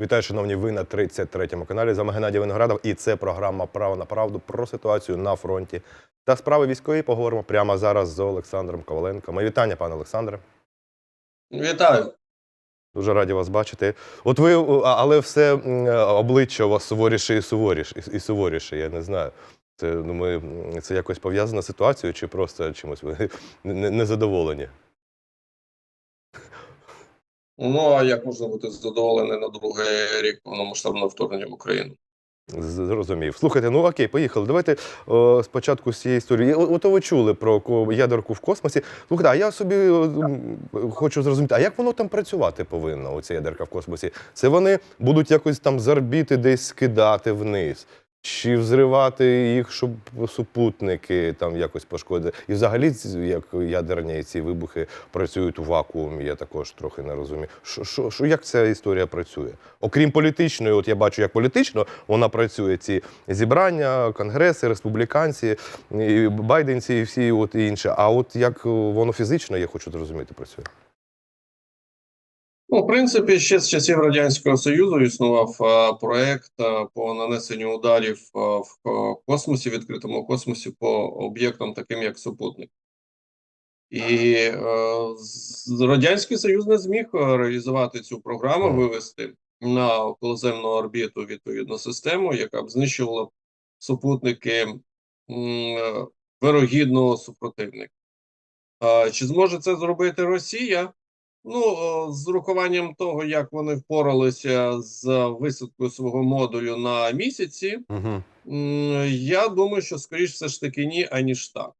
Вітаю, шановні, ви на 33-му каналі. З вами Геннадій Виноградов. І це програма Право на правду про ситуацію на фронті та справи військові. Поговоримо прямо зараз з Олександром Коваленко. Мої вітання, пане Олександре. Вітаю. Дуже раді вас бачити. От ви, але все обличчя у вас суворіше і суворіше, і суворіше, я не знаю. Це, ми, це якось пов'язано з ситуацією, чи просто чимось ви не- незадоволені? Ну а як можна бути задоволений на другий рік повномасштабного вторгнення в Україну? Зрозумів. Слухайте, ну окей, поїхали. Давайте о, спочатку з цієї історії. Ото ви чули про ядерку в космосі. Слухайте, а я собі о, хочу зрозуміти, а як воно там працювати повинно, оця ядерка в космосі? Це вони будуть якось там з орбіти десь скидати вниз. Чи взривати їх, щоб супутники там якось пошкодити? І взагалі, як ядерні ці вибухи працюють у вакуумі, я також трохи не розумію. Що, що, що, як ця історія працює? Окрім політичної, от я бачу, як політично вона працює. Ці зібрання, конгреси, республіканці, і байденці і всі от і інше. А от як воно фізично, я хочу зрозуміти, працює. Ну, в принципі, ще з часів Радянського Союзу існував е, проект е, по нанесенню ударів е, в космосі, відкритому космосі по об'єктам, таким як супутник. І е, з- Радянський Союз не зміг реалізувати цю програму, вивести на околоземну орбіту відповідну систему, яка б знищувала супутники вирогідного супротивника. Е, Чи зможе це зробити Росія? Ну, е, з урахуванням того, як вони впоралися з висадкою свого модулю на місяці, Угу. я думаю, що скоріш все ж таки ні, аніж так.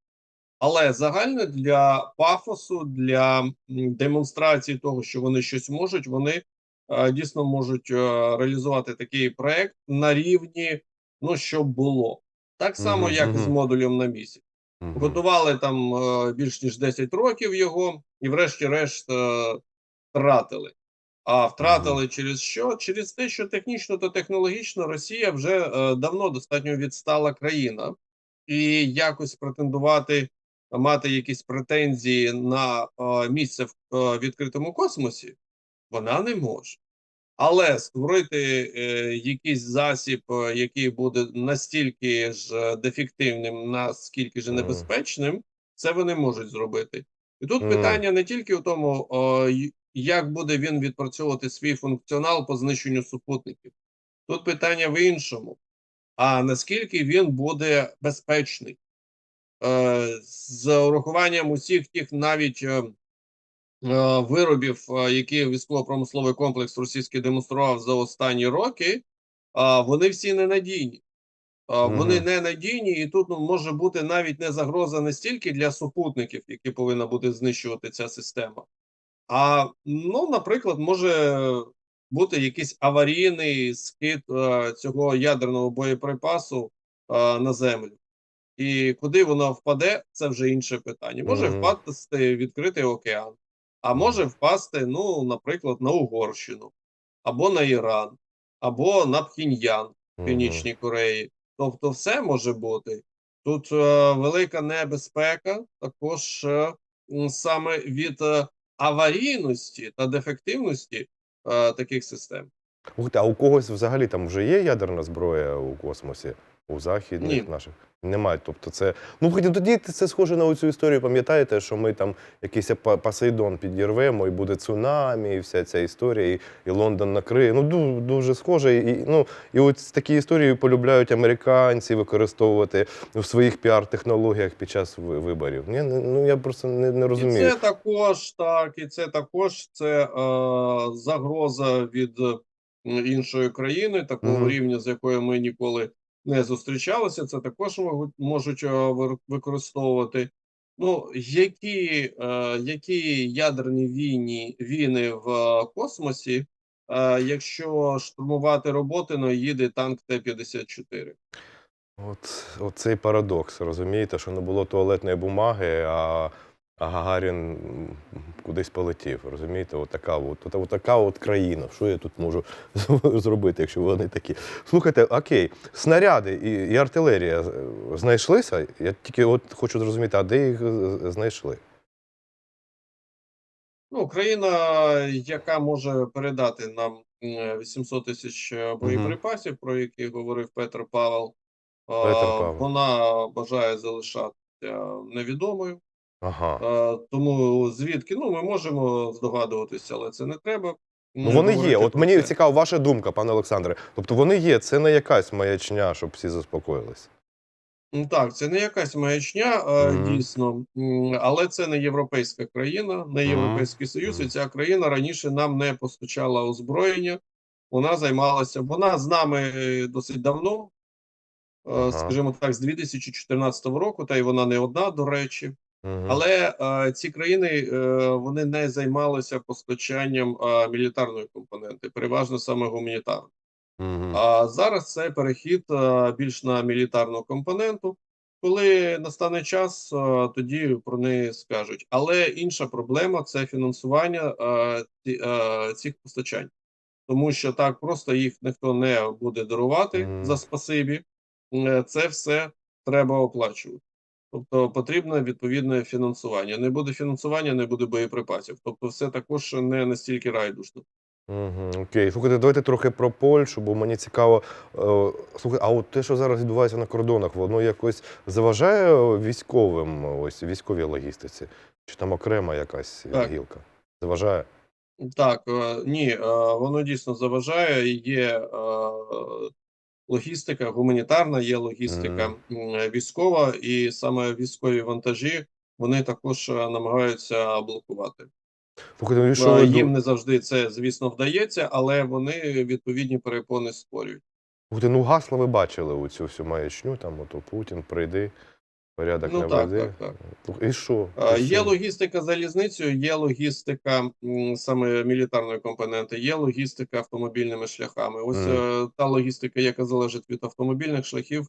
Але загально для пафосу, для демонстрації того, що вони щось можуть, вони е, дійсно можуть е, реалізувати такий проект на рівні, ну, щоб було. Так само, Мгм, як з модулем на місяць. Готували там е, більш ніж 10 років його, і врешті-решт е, втратили. А втратили через що? Через те, що технічно та технологічно Росія вже е, давно достатньо відстала країна, і якось претендувати, мати якісь претензії на е, місце в е, відкритому космосі, вона не може. Але створити е, якийсь засіб, е, який буде настільки ж е, дефективним, наскільки ж небезпечним, це вони можуть зробити. І тут питання не тільки в тому, о, як буде він відпрацьовувати свій функціонал по знищенню супутників. Тут питання в іншому: а наскільки він буде безпечний? Е, з урахуванням усіх тих навіть е, е, виробів, е, які військово-промисловий комплекс російський демонстрував за останні роки, а, вони всі ненадійні. Вони Мгм. ненадійні, і тут ну, може бути навіть не загроза не стільки для супутників, які повинна буде знищувати ця система. А ну, наприклад, може бути якийсь аварійний скид е, цього ядерного боєприпасу е, на землю. І куди воно впаде, це вже інше питання. Може Мгм. впасти відкритий океан, а може впасти, ну, наприклад, на Угорщину, або на Іран, або на Пхіньян в Північній Кореї. Тобто, все може бути. Тут е, велика небезпека, також е, саме від е, аварійності та дефективності е, таких систем. Ух а у когось взагалі там вже є ядерна зброя у космосі? У західних Ні. наших немає. Тобто, це ну хоч тоді це схоже на цю історію. Пам'ятаєте, що ми там якийсь Посейдон підірвемо, і буде цунамі, і вся ця історія, і, і Лондон накриє. Ну дуже, дуже схоже. І ну і от такі історії полюбляють американці використовувати в своїх піар-технологіях під час виборів. Ні, ну я просто не, не І розумію. це також так, і це також це е, загроза від іншої країни, такого Мгм. рівня, з якою ми ніколи не зустрічалися. Це також можуть, е, використовувати. Ну, які, е, які ядерні війни, війни в космосі, е, якщо штурмувати Роботино їде танк Т-54? От, от цей парадокс, розумієте, що не було туалетної бумаги, а, а Гагарін кудись полетів. Розумієте, от така от, от, от от країна. Що я тут можу зробити, якщо вони такі? Слухайте, окей, снаряди і, і артилерія е, знайшлися. Я тільки от хочу зрозуміти, а де їх знайшли? Ну, країна, яка може передати нам 800 тисяч е, боєприпасів, про які говорив Петр Павел. Петр Павел. Вона бажає залишатися невідомою. Ага. А, Тому звідки ну ми можемо здогадуватися, але це не треба. Ну вони є. От мені це. цікава ваша думка, пане Олександре. Тобто вони є, це не якась маячня, щоб всі заспокоїлись. Так, це не якась маячня, е, Мгм. дійсно, але це не європейська країна, не. Європейський Союз, і ця країна раніше нам не постачала озброєння. Вона займалася, вона з нами е, досить давно, е, Ага. скажімо так, з 2014 року, та й вона не одна, до речі. Але е, ці країни е, вони не займалися постачанням е, мілітарної компоненти, переважно саме гуманітарної. А зараз це перехід е, більш на мілітарну компоненту. Коли настане час, е, тоді про неї скажуть. Але інша проблема це фінансування е, ці- е, цих постачань, тому що так просто їх ніхто не буде дарувати за спасибі. Е, Це все треба оплачувати. Тобто потрібне відповідне фінансування. Не буде фінансування, не буде боєприпасів. Тобто, все також не настільки райдушно. Мгм, Окей, слухайте, давайте трохи про Польщу, бо мені цікаво. е, Слухай, а от те, що зараз відбувається на кордонах, воно якось заважає військовим, ось військовій логістиці? Чи там окрема якась Так. гілка? Заважає? Так, е, ні, е, воно дійсно заважає. Є логістика гуманітарна, є логістика м, військова, і саме військові вантажі вони також е, намагаються блокувати. Слухайте, ну що Е, Їм не завжди це, звісно, вдається, але вони відповідні перепони створюють. Ну гасла ви бачили у цю всю маячню, там ото Путін, прийди, порядок Ну не так, веди. так, так. І що? І Є що? логістика залізницею, є логістика саме мілітарної компоненти, є логістика автомобільними шляхами. Ось е, та логістика, яка залежить від автомобільних шляхів,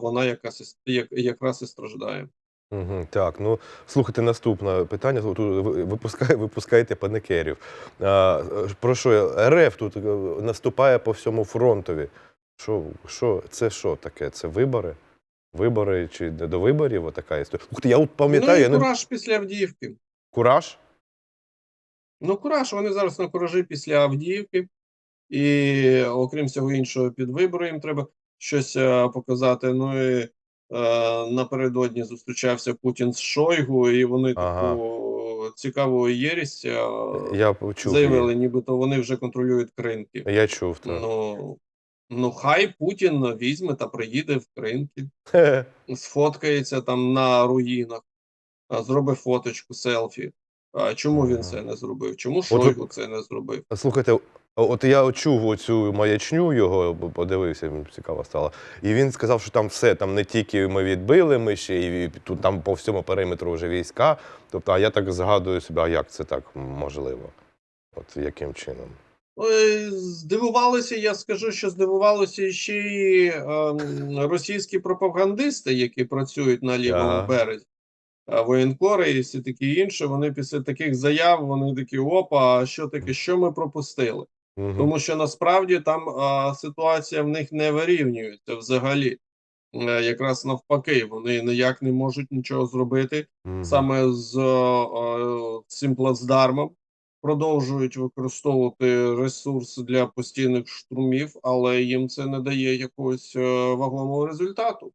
вона якраз і- як, якраз і страждає. Угу, так, ну слухайте, наступне питання. Тут ви випускає, випускаєте паникерів. А, е, про що РФ тут е, наступає по всьому фронтові. Що, що це що таке? Це вибори? Вибори чи не до виборів? Отака історія. Слухайте, я от пам'ятаю, ну я і не кураж після Авдіївки. кураж. Ну, кураж, вони зараз на куражі після Авдіївки, і окрім всього іншого, під вибори їм треба щось е, показати. Ну і е, напередодні зустрічався Путін з Шойгу, і вони Ага. таку цікаву єрість е, Я почув. заявили, нібито вони вже контролюють кринки. Я чув так. Ну, ну хай Путін візьме та приїде в Хе-хе. сфоткається там на руїнах, зробить фоточку, селфі. А чому він це не зробив? Чому Шойгу це не зробив? Слухайте, от я чув оцю маячню його, подивився, мені цікаво стало. І він сказав, що там все, там не тільки ми відбили, ми ще і тут там по всьому периметру вже війська. Тобто, а я так згадую собі, а як це так можливо? От яким чином? Ой, Здивувалися, я скажу, що здивувалися ще й ем, російські пропагандисти, які працюють на лівому Ага. березі. Воєнкори і всі такі інші, вони після таких заяв вони такі: опа, а що таке, що ми пропустили? Мгм. Тому що насправді там а, ситуація в них не вирівнюється взагалі. Е, Якраз навпаки, вони ніяк не можуть нічого зробити Мгм. саме з е, е, цим плацдармом. Продовжують використовувати ресурс для постійних штурмів, але їм це не дає якогось е, вагомого результату.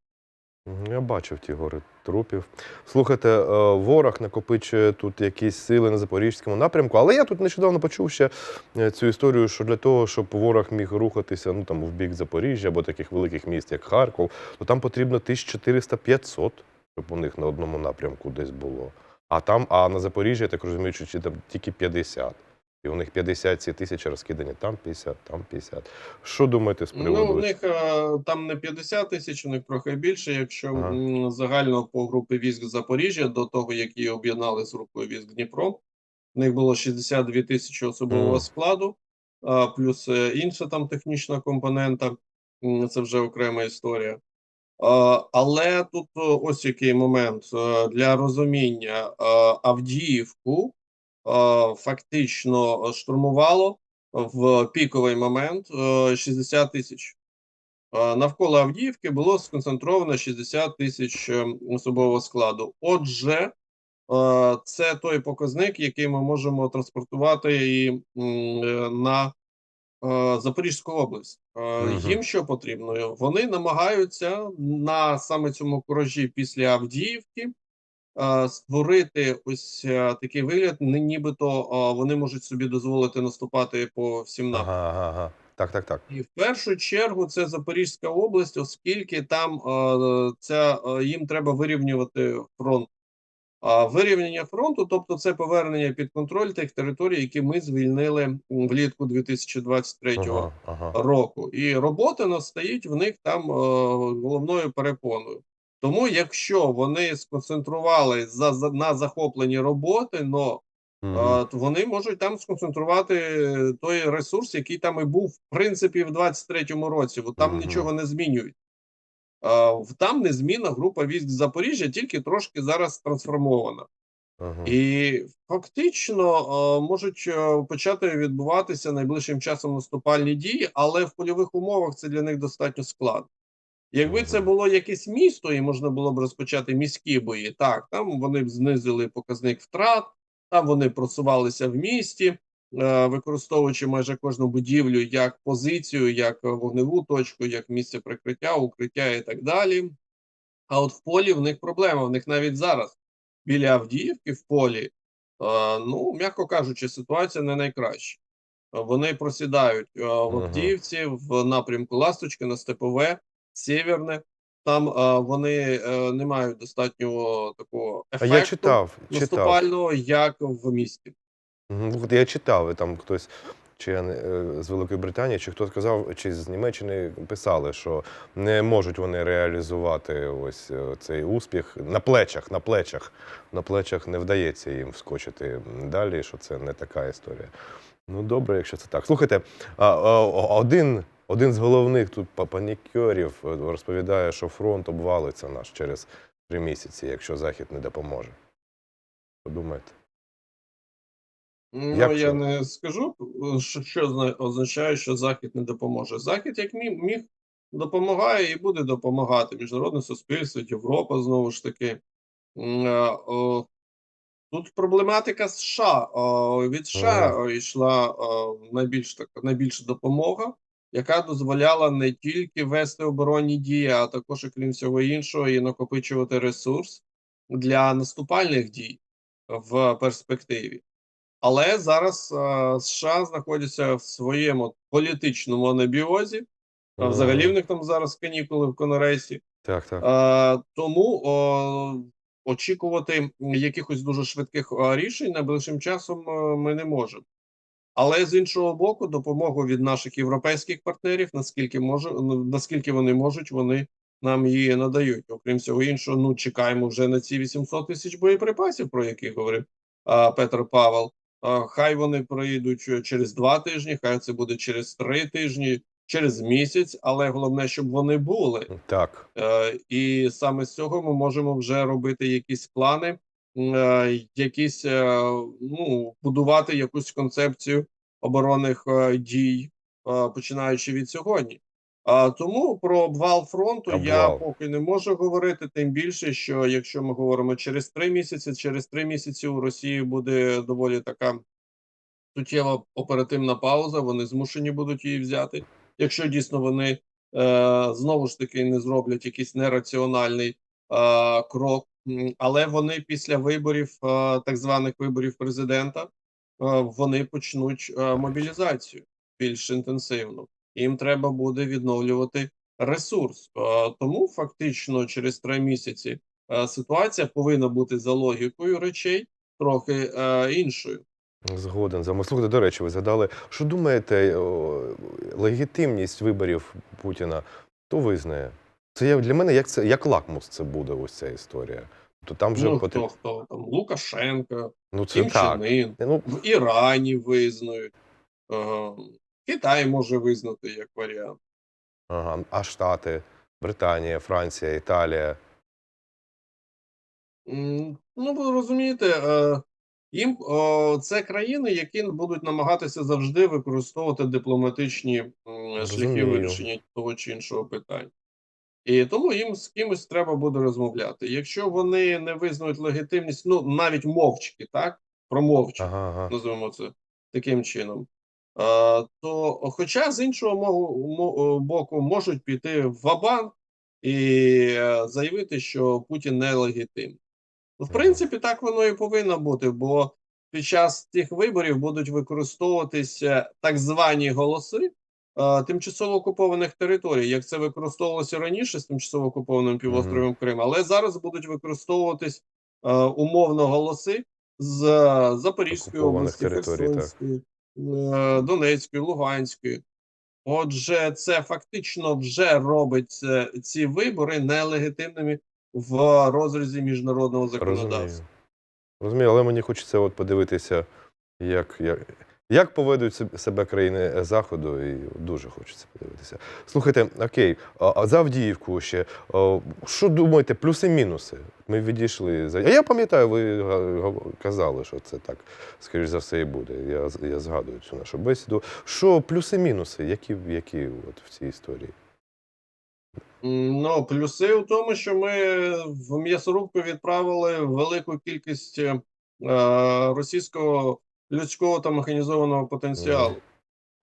Я бачив ті гори трупів. Слухайте, е, ворог накопичує тут якісь сили на запорізькому напрямку, але я тут нещодавно почув ще е, цю історію, що для того, щоб ворог міг рухатися ну, там, в бік Запоріжжя або таких великих міст, як Харків, то там потрібно 1400-500, щоб у них на одному напрямку десь було. А там, а на Запоріжжі, я так розумію, що там тільки 50. І у них 50 ці тисячі розкидані, там 50, там 50. Що думаєте з приводу? Ну, у них е, там не 50 тисяч, у них трохи більше. Якщо Ага. загально по групі військ Запоріжжя, до того як її об'єднали з групою військ Дніпро, в них було 62 тисячі особового Мгм. складу, а, плюс е, інша там технічна компонента. Це вже окрема історія. Але тут е, ось який момент Е, для розуміння е, Авдіївку фактично штурмувало в піковий момент е, 60 тисяч. Навколо Авдіївки було сконцентровано 60 тисяч особового складу. Отже, це той показник, який ми можемо транспортувати і на Запорізьку область. Е, Мгм. Їм що потрібно? Вони намагаються на саме цьому куражі після Авдіївки е, створити ось е, такий вигляд, ні- нібито е, вони можуть собі дозволити наступати по всім напрямкам. Ага, ага, ага. Так, так, так. І в першу чергу це Запорізька область, оскільки там е, це е, їм треба вирівнювати фронт. А вирівняння фронту, тобто це повернення під контроль тих територій, які ми звільнили влітку 2023 Ага, ага. року. І робота настають в них там е, головною перепоною. Тому, якщо вони сконцентрували за, за на захопленні роботи, но а, то вони можуть там сконцентрувати той ресурс, який там і був в принципі в 23-му році. Бо там нічого не змінюють. В- там незмінна група військ Запоріжжя, тільки трошки зараз трансформована. Ага. І фактично можуть почати відбуватися найближчим часом наступальні дії, але в польових умовах це для них достатньо складно. Якби це було якесь місто, і можна було б розпочати міські бої, так там вони б знизили показник втрат, там вони просувалися в місті, е, використовуючи майже кожну будівлю як позицію, як е, вогневу точку, як місце прикриття, укриття і так далі. А от в полі в них проблема. В них навіть зараз біля Авдіївки в полі, е, ну м'яко кажучи, ситуація не найкраща. Е, Вони просідають е, в Авдіївці в напрямку Ласточки на Степове, Сєвєрне. Там е, вони е, не мають достатнього такого А ефекту я читав, читав. наступального, як в місті. Мгм. От я читав, і там хтось чи е, з Великої Британії, чи хтось сказав, чи з Німеччини писали, що не можуть вони реалізувати ось е, цей успіх на плечах, на плечах. На плечах не вдається їм вскочити далі, що це не така історія. Ну, добре, якщо це так. Слухайте, один, один з головних тут па- панікерів е, розповідає, що фронт обвалиться наш через три місяці, якщо Захід не допоможе. Подумайте. Ну, Як я це? не скажу, е, що, що означає, що Захід не допоможе. Захід, як міг, міг, допомагає і буде допомагати. Міжнародне суспільство, Європа знову ж таки. Е, Тут проблематика США. Від США йшла найбільш така найбільша допомога, яка дозволяла не тільки вести оборонні дії, а також, окрім всього іншого, і накопичувати ресурс для наступальних дій в перспективі. Але зараз е, США знаходяться в своєму політичному анабіозі. а Взагалі в них там зараз канікули в Конгресі. Так, так. Е, тому о, очікувати якихось дуже швидких е, рішень найближчим часом ми не можемо. Але з іншого боку, допомогу від наших європейських партнерів, наскільки може, наскільки вони можуть, вони нам її надають. Окрім всього іншого, ну чекаємо вже на ці 800 тисяч боєприпасів, про які говорив а, Петр Павел. Хай вони прийдуть е, через два тижні, хай це буде через три тижні, через місяць, але головне, щоб вони були. Так. Е, і саме з цього ми можемо вже робити якісь плани, е, якісь ну, будувати якусь концепцію оборонних дій, починаючи від сьогодні. А тому про обвал фронту я поки не можу говорити. Тим більше, що якщо ми говоримо через три місяці, через три місяці у Росії буде доволі така суттєва оперативна пауза. Вони змушені будуть її взяти. Якщо дійсно вони е, знову ж таки не зроблять якийсь нераціональний е, крок, але вони після виборів, е, так званих виборів президента, е, вони почнуть е, мобілізацію більш інтенсивно. Їм треба буде відновлювати ресурс. Тому фактично через три місяці ситуація повинна бути за логікою речей трохи іншою. Згоден з. Слухайте, до речі, ви згадали, що думаєте, легітимність виборів Путіна, хто визнає? Це я, для мене як це як лакмус це буде ось ця історія. То там вже ну, потрібно. хто хто там Лукашенко, Ну це Кім так. Чен Ін, Ну, в Ірані визнають. Е, Китай може визнати як варіант. ага. А Штати, Британія, Франція, Італія. М, Ну, ви розумієте, е, їм о, це країни, які будуть намагатися завжди використовувати дипломатичні м, шляхи Розумію. вирішення того чи іншого питання. І тому їм з кимось треба буде розмовляти. Якщо вони не визнають легітимність, ну навіть мовчки, так? Промовчки. Ага, ага. називаємо це таким чином. То, хоча з іншого мо- боку, можуть піти в ва-банк і е, заявити, що Путін нелегітимний. Ну, в принципі, так воно і повинно бути, бо під час тих виборів будуть використовуватися так звані голоси е, тимчасово окупованих територій, як це використовувалося раніше з тимчасово окупованим півостровом Крим, але зараз будуть використовуватись е, умовно голоси з е, Запорізької області. Херсонської, е, Донецької, Луганської. Отже, це фактично вже робить е, ці вибори нелегітимними в розрізі міжнародного законодавства. Розумію. Розумію, але мені хочеться от подивитися, як, як, як поведуть себе- країни Заходу, і дуже хочеться подивитися. Слухайте, окей, а, за Авдіївку ще. Що думаєте, плюси-мінуси? Ми відійшли. за- А я пам'ятаю, ви казали, що це так, скоріш за все, і буде. Я, я згадую цю нашу бесіду. Що плюси-мінуси? Які, які от в цій історії? Ну, плюси в тому, що ми в м'ясорубку відправили велику кількість е, російського людського та механізованого потенціалу.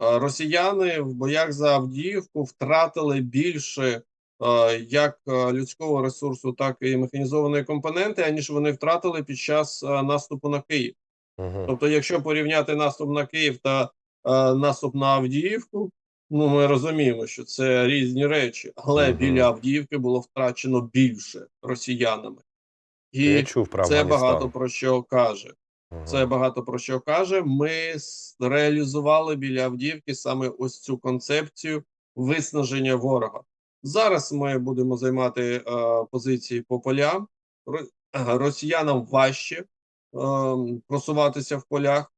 Е, Росіяни в боях за Авдіївку втратили більше е, як е, людського ресурсу, так і механізованої компоненти, аніж вони втратили під час наступу на Київ. Тобто, якщо порівняти наступ на Київ та наступ на Авдіївку, ну ми розуміємо, що це різні речі, але Мгм. біля Авдіївки було втрачено більше росіянами, Я і чув про це багато про що каже. Це багато про що каже. Ми реалізували біля Авдіївки саме ось цю концепцію виснаження ворога. Зараз ми будемо займати е, позиції по полям. Росіянам важче е, просуватися в полях.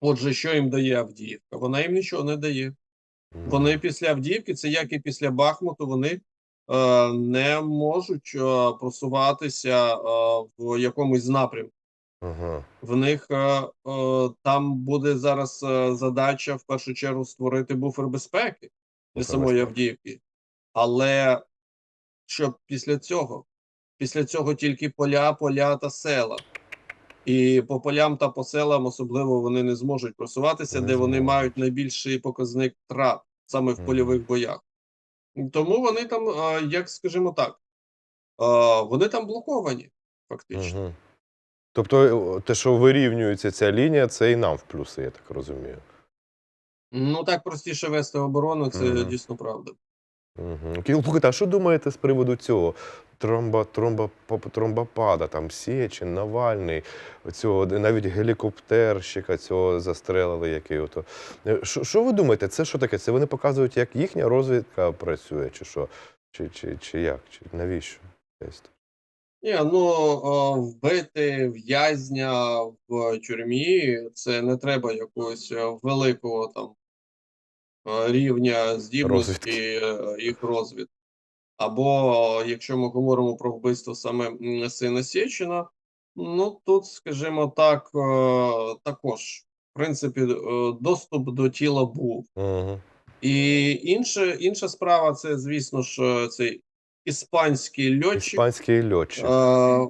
Отже, що їм дає Авдіївка? Вона їм нічого не дає. Вони після Авдіївки, це як і після Бахмуту, вони е, не можуть е, просуватися е, в якомусь напрямку. Ага. В них е, е, там буде зараз е, задача в першу чергу створити буфер безпеки для самої. Авдіївки. Але що після цього? Після цього тільки поля, поля та села. І по полям та по селам особливо вони не зможуть просуватися, Не де вони мають найбільший показник втрат саме в Мгм. польових боях. Тому вони там, е, як скажімо так, е, вони там блоковані, фактично. Угу. Тобто, е, те, що вирівнюється ця лінія, це і нам в плюси, я так розумію. Ну так простіше вести оборону, це Мгм. дійсно правда. Угу. Слухайте, а що думаєте з приводу цього? Тромба, тромба, тромбопада, там Сєчин, Навальний, цього навіть гелікоптерщика цього застрелили, який ото. Е, Що, що ви думаєте? Це що таке? Це вони показують, як їхня розвідка працює, чи що? Чи, чи, чи як? Чи навіщо? Ні, ну вбити в'язня в тюрмі це не треба якогось е, великого там е, рівня здібності е, їх розвідки. Або якщо ми говоримо про вбивство саме сина Сєчина, ну тут, скажімо так, також в принципі доступ до тіла був. Угу. І інше, інша справа це, звісно ж, цей іспанський льотчик. Іспанський льотчик. Е,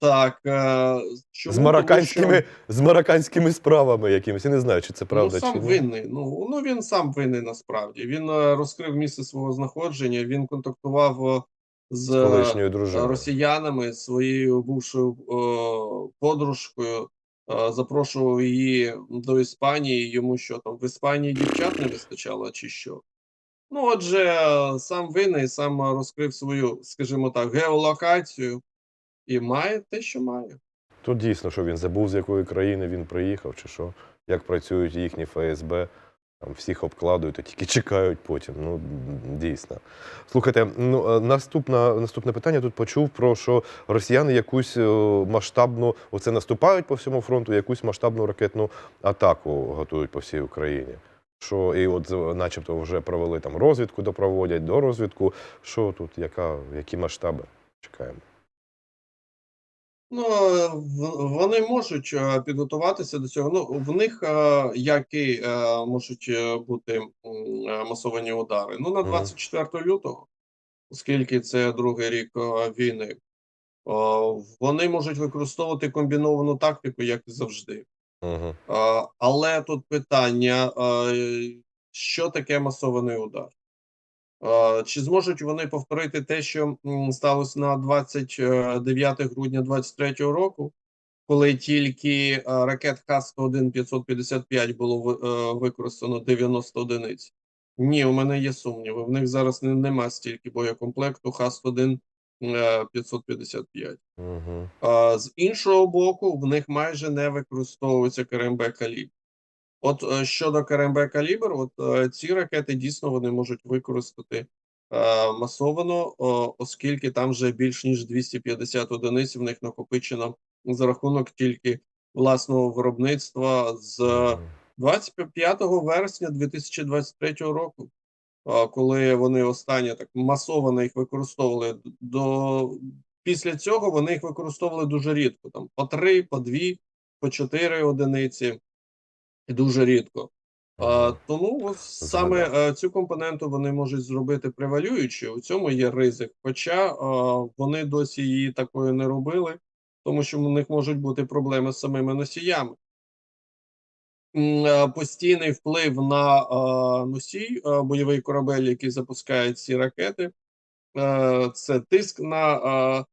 так. Е, чому? з, Тому марокканськими, що, з марокканськими справами якимись. Я не знаю, чи це правда, ну, сам чи ні. винний. Ну, ну він сам винний насправді. Він е, розкрив місце свого знаходження, він контактував е, з, З колишньою дружиною. росіянами, своєю бувшою е, подружкою, е, запрошував її до Іспанії. Йому що там в Іспанії дівчат не вистачало, чи що? Ну, отже, сам винний, сам розкрив свою, скажімо так, геолокацію і має те, що має. Тут дійсно, що він забув, з якої країни він приїхав, чи що, як працюють їхні ФСБ, там всіх обкладують, а тільки чекають потім. Ну, дійсно. Слухайте, ну е, наступна, наступне питання тут почув про що росіяни якусь е, масштабну, оце наступають по всьому фронту, якусь масштабну ракетну атаку готують по всій Україні. Що і от, е, начебто, вже провели там розвідку, допроводять до розвідку. Що тут, яка, які масштаби? Чекаємо. Ну, е, вони можуть е, підготуватися до цього. Ну, в них які можуть бути масовані удари. Ну, на 24 лютого, оскільки це другий рік війни, вони можуть використовувати комбіновану тактику, як і завжди. Але тут питання: що таке масований удар? Чи зможуть вони повторити те, що сталося на 29 грудня 2023 року, коли тільки ракет Х-101 555 було е, використано 90 одиниць? Ні, у мене є сумніви. В них зараз не, нема стільки боєкомплекту Х-101 е, 555. Угу. А, з іншого боку, в них майже не використовується КРМБ калібр. От е, щодо КРМБ калібр, от е, ці ракети дійсно вони можуть використати е, масовано, оскільки там вже більш ніж 250 одиниць в них накопичено за рахунок тільки власного виробництва з 25 вересня 2023 року, а, коли вони останнє так масово їх використовували. До після цього вони їх використовували дуже рідко. Там по три, по дві, по чотири одиниці, і дуже рідко. А, тому ось саме е, цю компоненту вони можуть зробити превалюючою. У цьому є ризик. Хоча е, вони досі її такою не робили, тому що у них можуть бути проблеми з самими носіями. Е, Постійний вплив на е, носій, е, бойовий корабель, який запускає ці ракети, це тиск на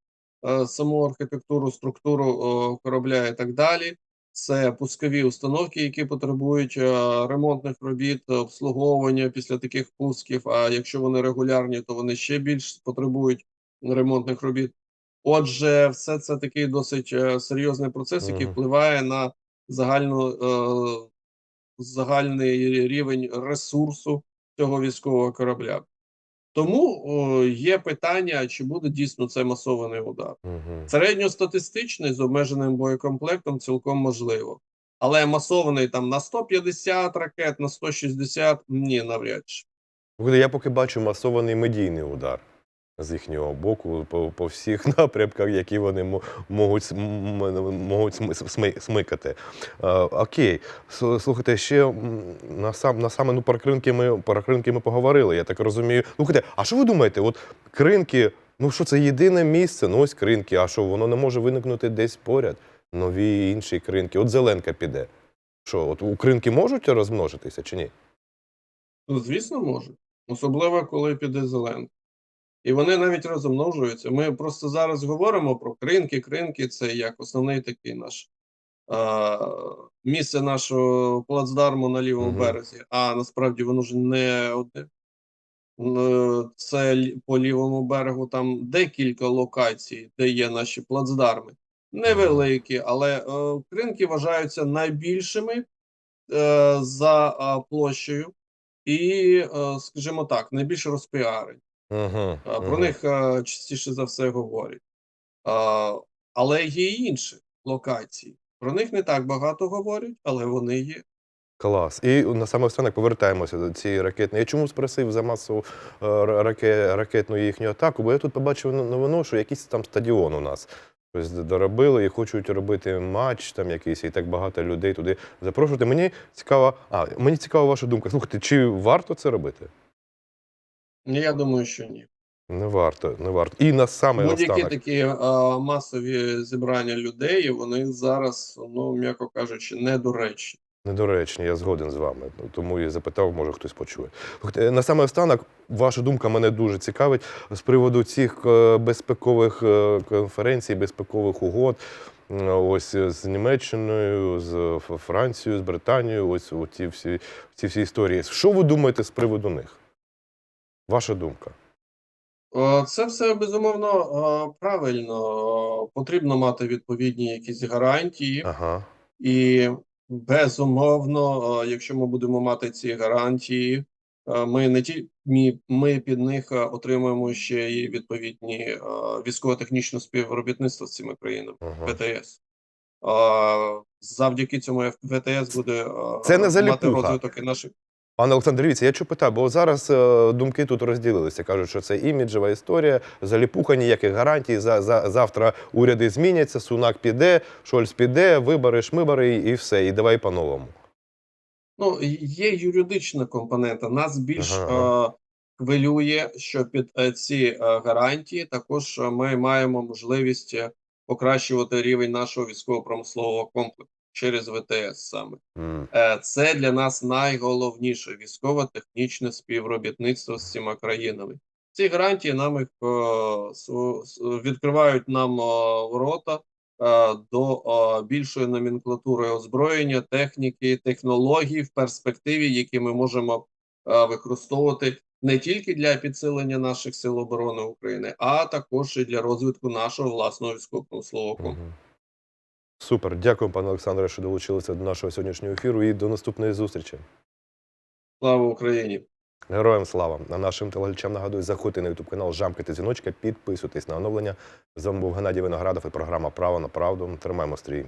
саму архітектуру, структуру корабля і так далі. Це пускові установки, які потребують ремонтних робіт, обслуговування після таких пусків. А якщо вони регулярні, то вони ще більш потребують ремонтних робіт. Отже, все це такий досить серйозний процес, який впливає на загальну, е, загальний рівень ресурсу цього військового корабля. Тому о, є питання, чи буде дійсно це масований удар. Угу. Середньостатистичний з обмеженим боєкомплектом цілком можливо. Але масований там на 150 ракет, на 160 – ні, навряд чи. Я поки бачу масований медійний удар з їхнього боку по, по всіх напрямках, які вони можуть, можуть сми- сми- смикати. Е, окей, слухайте, ще на сам на саме ну, про кринки ми про кринки ми поговорили. Я так розумію. Слухайте, а що ви думаєте? От кринки, ну що це єдине місце? Ну ось кринки. А що воно не може виникнути десь поряд? Нові інші кринки. От зеленка піде. Що, от у кринки можуть розмножитися чи ні? Ну, звісно, може. Особливо, коли піде зеленка. І вони навіть розмножуються. Ми просто зараз говоримо про кринки. Кринки це як основний такий наш а, місце нашого плацдарму на лівому Мгм. березі. А насправді воно ж не одне. Е, Це по лівому берегу там декілька локацій, де є наші плацдарми. Невеликі, але е, кринки вважаються найбільшими е, за е, площею і, е, скажімо так, найбільш розпіарені. Угу, А, Про них е, частіше за все говорять. А, Але є і інші локації. Про них не так багато говорять, але вони є. Клас. І на саме останок повертаємося до цієї ракетної. Я чому спросив за масову е, раке, ракетну їхню атаку? Бо я тут побачив новину, що якийсь там стадіон у нас щось доробили і хочуть робити матч там якийсь, і так багато людей туди запрошувати. Мені цікаво, а мені цікава ваша думка. Слухайте, чи варто це робити? Я думаю, що ні. Не варто, не варто. І на саме Будь-які такі е, масові зібрання людей, вони зараз, ну м'яко кажучи, недоречні. Недоречні, я згоден з вами. Ну, Тому і запитав, може хтось почує. На саме останок, ваша думка мене дуже цікавить з приводу цих е, безпекових е, конференцій, безпекових угод. Ось е, з Німеччиною, з Францією, з Британією. Ось ці всі, ці всі історії. Що ви думаєте з приводу них? Ваша думка? Е, Це все безумовно е, правильно. Е, Потрібно мати відповідні якісь гарантії. Ага. І безумовно, якщо ми будемо мати ці гарантії, ми не ті ми, ми під них отримуємо ще і відповідні військово-технічне співробітництво з цими країнами ага. ВТС. Завдяки цьому ВТС буде Це не мати розвиток і наших. Пане Олександр, дивіться, я чого питаю, бо зараз е, думки тут розділилися. Кажуть, що це іміджева історія, заліпуха, ніяких гарантій. За, за, завтра уряди зміняться, Сунак піде, Шольц піде, вибори, шмибори і, все. І давай по-новому. Ну, є юридична компонента. Нас більш Ага. е, хвилює, що під е, ці е, гарантії також е, ми маємо можливість е, покращувати рівень нашого військово-промислового комплексу. Через ВТС саме. Е, Це для нас найголовніше військово-технічне співробітництво з цими країнами. Ці гарантії нам їх е, відкривають нам е, ворота до більшої номенклатури озброєння, техніки, технологій в перспективі, які ми можемо використовувати не тільки для підсилення наших сил оборони України, а також і для розвитку нашого власного військово-промислового комплексу. Супер. Дякую, пане Олександре, що долучилися до нашого сьогоднішнього ефіру і до наступної зустрічі. Слава Україні! Героям слава! А нашим телеглядачам нагадую, заходьте на YouTube канал, жамкайте дзвіночка, підписуйтесь на оновлення. З вами був Геннадій Виноградов і програма Право на правду. Тримаємо стрій.